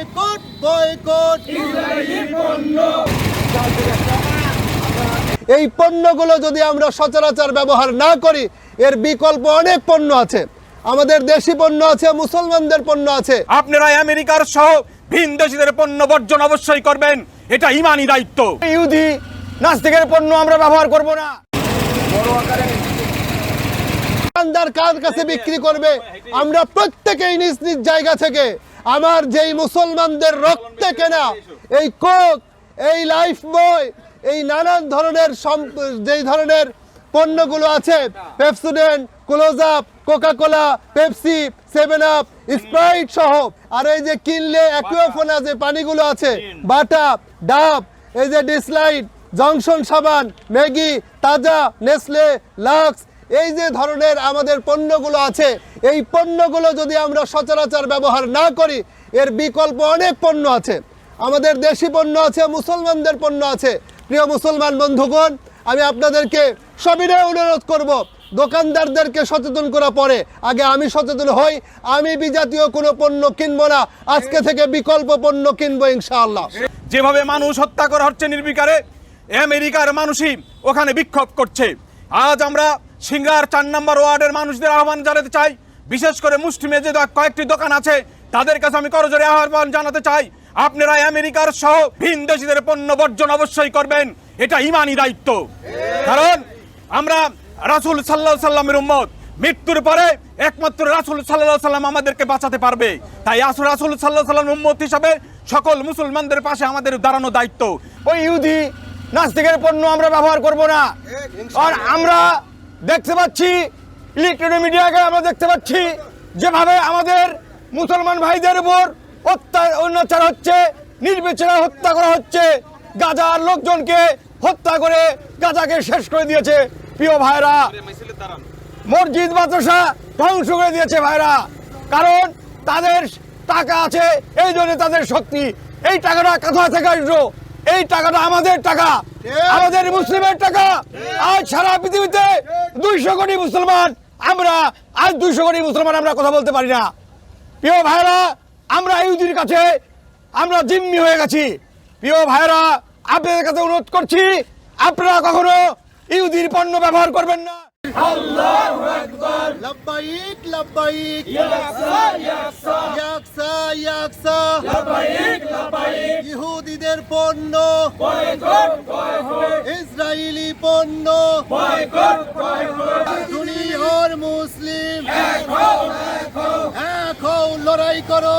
Boycott boycott এই পণ্যগুলো যদি আমরা সচরাচর ব্যবহার না করি এর বিকল্প অনেক পণ্য আছে। আমাদের দেশি পণ্য আছে মুসলমানদের পণ্য আছে। আপনারা আমেরিকার সহ ভিন দেশিদের পণ্য বর্জন অবশ্যই করবেন। এটা ইমানি দায়িত্ব। ইহুদি নাস্তিকের পণ্য আমরা ব্যবহার করব না। দোকানদার কার কাছে বিক্রি করবে? আমরা প্রত্যেকেই নিজ নিজ জায়গা থেকে আমার যেই মুসলমানদের রক্তে কেনা এই কোক এই লাইফ বয় এই নানান ধরনের যেই ধরনের পণ্যগুলো আছে Pepsodent close up Coca Cola Pepsi seven up Sprite সহ। আর এই যে কিনলে অ্যাকুয়াফোনা যে পানিগুলো আছে বাটা ডাব এই যে ডিসলাইট জংশন সাবান ম্যাগি তাজা নেসলে লাক্স এই যে ধরনের আমাদের পণ্যগুলো আছে, এই পণ্যগুলো যদি আমরা সচরাচর ব্যবহার না করি, এর বিকল্প অনেক পণ্য আছে। আমাদের দেশি পণ্য আছে, মুসলমানদের পণ্য আছে। প্রিয় মুসলমান বন্ধুগণ, আমি আপনাদেরকে সবিনয় অনুরোধ করব, দোকানদারদেরকে সচেতন করা পরে। আগে আমি সচেতন হই, আমি বিজাতীয় কোনো পণ্য কিনবো না, আজকে থেকে বিকল্প পণ্য কিনবো ইনশাআল্লাহ। যেভাবে মানুষ হত্যা করা হচ্ছে নির্বিকারে, আমেরিকার মানুষই ওখানে বিক্ষোভ করছে। আজ আমরা সিঙ্গার চার নম্বর ওয়ার্ডের মানুষদের আহ্বান জানাতে চাই। বিশেষ করে মুসলিমে যে দ- কয়েকটি দোকান আছে তাদের কাছে আমি করজোরে আহ্বান জানাতে চাই। আপনারা আমেরিকার সহ ভিন দেশিদের পণ্য বর্জন অবশ্যই করবেন। এটা ইমানি দায়িত্ব। কারণ আমরা রাসূল সাল্লাহ সাল্লামের উম্মত। মৃত্যুর পরে একমাত্র রাসূল সাল্লাহ সাল্লাম আমাদেরকে বাঁচাতে পারবে। তাই আসল রাসূল সাল্লাহ সাল্লাম উম্মত হিসাবে সকল মুসলমানদের পাশে আমাদের দাঁড়ানো দায়িত্ব। ওই ইহুদি নাস্তিকের পণ্য আমরা ব্যবহার করব না। আর আমরা দেখতে পাচ্ছি, ইলেকট্রনিক মিডিয়াকে আমরা দেখতে পাচ্ছি, যেভাবে আমাদের মুসলমান ভাইদের উপর অত্যা- অত্যাচার হচ্ছে, নির্বিচারে হত্যা করা হচ্ছে, গাজার লোকজনকে হত্যা করে গাজাকে শেষ করে দিয়েছে। প্রিয় ভাইরা, মসজিদ, মাদ্রাসা ধ্বংস করে দিয়েছে ভাইরা। কারণ তাদের টাকা আছে, এই জন্য তাদের শক্তি। এই টাকাটা কোথা থেকে আসলো? এই টাকাটা আমাদের টাকা। আমাদের মুসলিমের টাকা। আজ সারা পৃথিবীতে দুইশো কোটি মুসলমান। আমরা আজ দুইশো কোটি মুসলমান আমরা কথা বলতে পারি না। প্রিয় ভাইরা আমরা ইহুদির কাছে আমরা জিম্মি হয়ে গেছি। প্রিয় ভাইরা আপনাদের কাছে অনুরোধ করছি আপনারা কখনো ইহুদির পণ্য ব্যবহার করবেন না। লব্বাইক লব্বাইক ইয়াকসা ইয়াকসা ইহুদিদের পণ্য ইসরায়েলি পণ্য দুনিয়ার মুসলিম এক হও লড়াই করো।